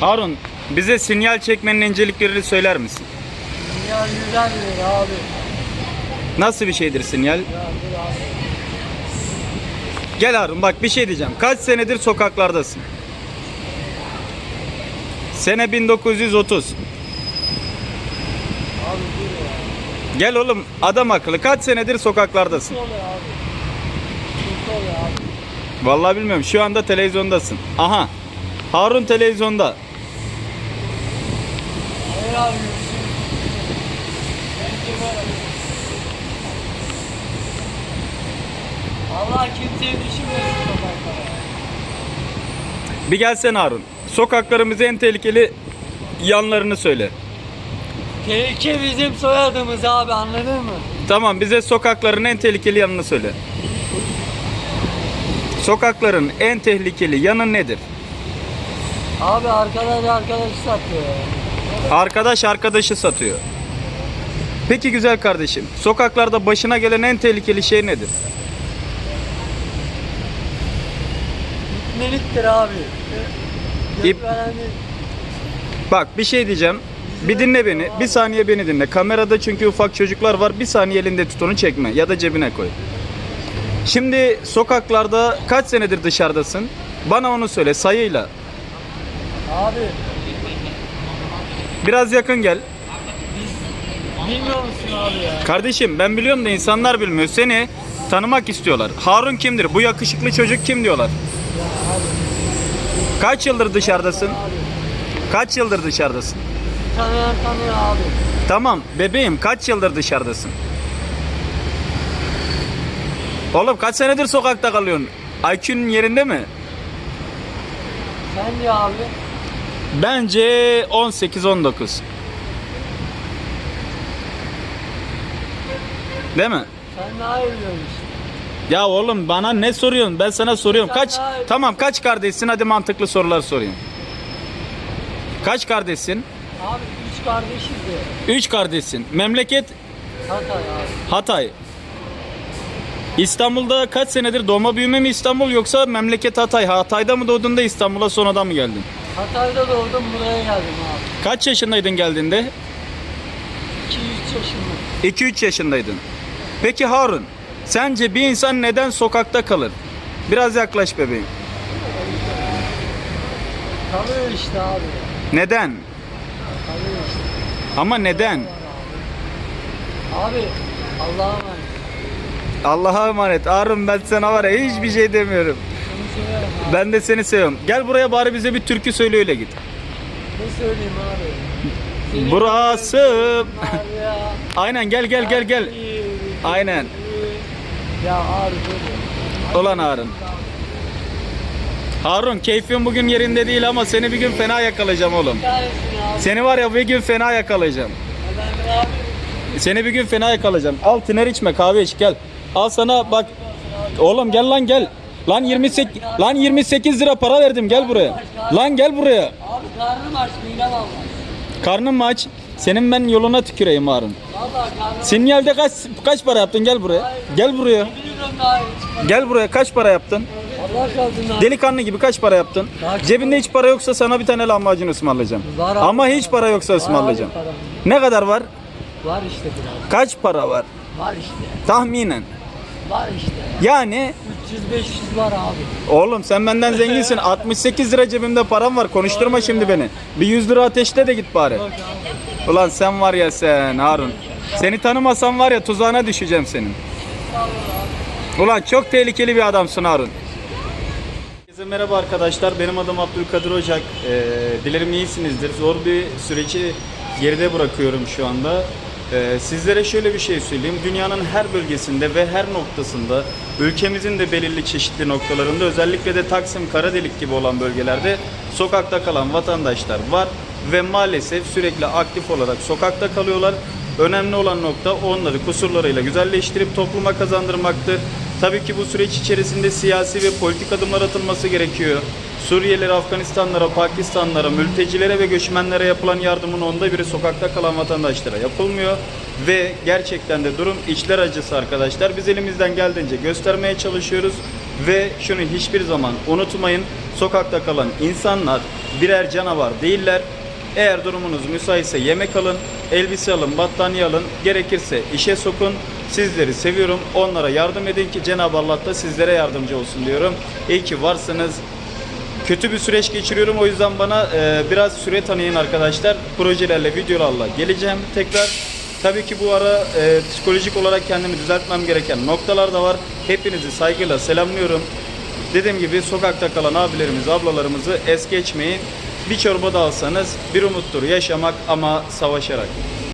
Harun bize sinyal çekmenin inceliklerini söyler misin? Ya güzel bir abi. Nasıl bir şeydir sinyal? Ya. Gel Harun bak bir şey diyeceğim. Kaç senedir sokaklardasın? Sene 1930. Gel oğlum adam akıllı kaç senedir sokaklardasın? Vallahi bilmiyorum şu anda televizyondasın. Aha Harun televizyonda. Hayır abi. Allah kimseyi düşünmesin sokaklara. Bir gelsene Harun. Sokaklarımızın en tehlikeli yanlarını söyle. Tehlike bizim soyadımız abi anladın mı? Tamam bize sokakların en tehlikeli yanını söyle. Sokakların en tehlikeli yanı nedir? Abi arkadaş arkadaşı satıyor. Arkadaş arkadaşı satıyor. Peki güzel kardeşim, sokaklarda başına gelen en tehlikeli şey nedir? Meliktir abi. İp- Bak bir şey diyeceğim. Bir dinle beni. Bir saniye beni dinle. Kamerada çünkü ufak çocuklar var. Bir saniye elinde tut onu çekme ya da cebine koy. Şimdi sokaklarda kaç senedir dışarıdasın? Bana onu söyle sayıyla. Abi Biraz yakın gel. bilmiyor musun abi ya? Kardeşim ben biliyorum da insanlar bilmiyor. Seni tanımak istiyorlar. Harun kimdir? Bu yakışıklı çocuk kim diyorlar? Kaç yıldır dışarıdasın? Kaç yıldır dışarıdasın? Tanıyan tanıyor abi. Tamam bebeğim kaç yıldır dışarıdasın? Oğlum kaç senedir sokakta kalıyorsun? IQ'nun yerinde mi? Sen de abi. Bence 18-19. Değil mi? Sen daha iyi biliyorsun işte. Ya oğlum bana ne soruyorsun? Ben sana soruyorum. Sen Kaç? Tamam kaç kardeşsin? Hadi mantıklı sorular sorayım. Kaç kardeşsin? Abi üç kardeşiz de. Üç kardeşsin. Memleket Hatay abi. Hatay. İstanbul'da kaç senedir doğma büyüme mi İstanbul yoksa memleket Hatay? Hatay'da mı doğdun da İstanbul'a sonradan mı geldin? Hatay'da doğdum buraya geldim abi. Kaç yaşındaydın geldiğinde? 2-3 yaşında. 2-3 yaşındaydın. Peki Harun, sence bir insan neden sokakta kalır? Biraz yaklaş bebeğim. Kalıyor işte abi. Neden? Ama neden? Abi Allah'a emanet. Allah'a emanet. Harun ben sana var ya hiçbir şey demiyorum. Ben de seni seviyorum. Gel buraya bari bize bir türkü söyle öyle git. Ne söyleyeyim abi? Seni Burası. Aynen gel gel gel gel. Aynen. Ya böyle. Ulan Harun. Harun keyfin bugün yerinde değil ama seni bir gün fena yakalayacağım oğlum. Seni var ya bir gün fena yakalayacağım. Seni bir gün fena yakalayacağım. Al tiner içme kahve iç gel. Al sana bak. Oğlum gel lan gel. Lan 28 lan 28 lira para verdim gel buraya. Lan gel buraya. Abi karnım aç midem almaz. Karnın mı aç? Senin ben yoluna tüküreyim Harun. Sinyalde kaç kaç para yaptın gel buraya. Gel buraya. Gel buraya kaç para yaptın? Delikanlı gibi kaç para yaptın? Cebinde hiç para yoksa sana bir tane lahmacun ısmarlayacağım. Var abi. Ama hiç para yoksa ısmarlayacağım. Var abi Ne kadar var? Var işte biraz. Kaç para var? Var işte. Tahminen. Var işte. Yani 300-500 var abi. oğlum sen benden zenginsin. 68 lira cebimde param var. Konuşturma şimdi beni. Bir 100 lira ateşle de git bari. Ulan sen var ya sen Harun. Seni tanımasam var ya tuzağına düşeceğim senin. Ulan çok tehlikeli bir adamsın Harun. Herkese merhaba arkadaşlar. Benim adım Abdülkadir Ocak. Ee, dilerim iyisinizdir. Zor bir süreci geride bırakıyorum şu anda. Ee, sizlere şöyle bir şey söyleyeyim. Dünyanın her bölgesinde ve her noktasında, ülkemizin de belirli çeşitli noktalarında, özellikle de Taksim, Karadelik gibi olan bölgelerde sokakta kalan vatandaşlar var ve maalesef sürekli aktif olarak sokakta kalıyorlar. Önemli olan nokta onları kusurlarıyla güzelleştirip topluma kazandırmaktır. Tabii ki bu süreç içerisinde siyasi ve politik adımlar atılması gerekiyor. Suriyelilere, Afganistanlara, Pakistanlara, mültecilere ve göçmenlere yapılan yardımın onda biri sokakta kalan vatandaşlara yapılmıyor. Ve gerçekten de durum içler acısı arkadaşlar. Biz elimizden geldiğince göstermeye çalışıyoruz. Ve şunu hiçbir zaman unutmayın. Sokakta kalan insanlar birer canavar değiller. Eğer durumunuz müsaitse yemek alın, elbise alın, battaniye alın, gerekirse işe sokun. Sizleri seviyorum. Onlara yardım edin ki Cenab-ı Allah da sizlere yardımcı olsun diyorum. İyi ki varsınız. Kötü bir süreç geçiriyorum. O yüzden bana e, biraz süre tanıyın arkadaşlar. Projelerle, videolarla geleceğim tekrar. Tabii ki bu ara e, psikolojik olarak kendimi düzeltmem gereken noktalar da var. Hepinizi saygıyla selamlıyorum. Dediğim gibi sokakta kalan abilerimizi, ablalarımızı es geçmeyin. Bir çorba da alsanız bir umuttur yaşamak ama savaşarak.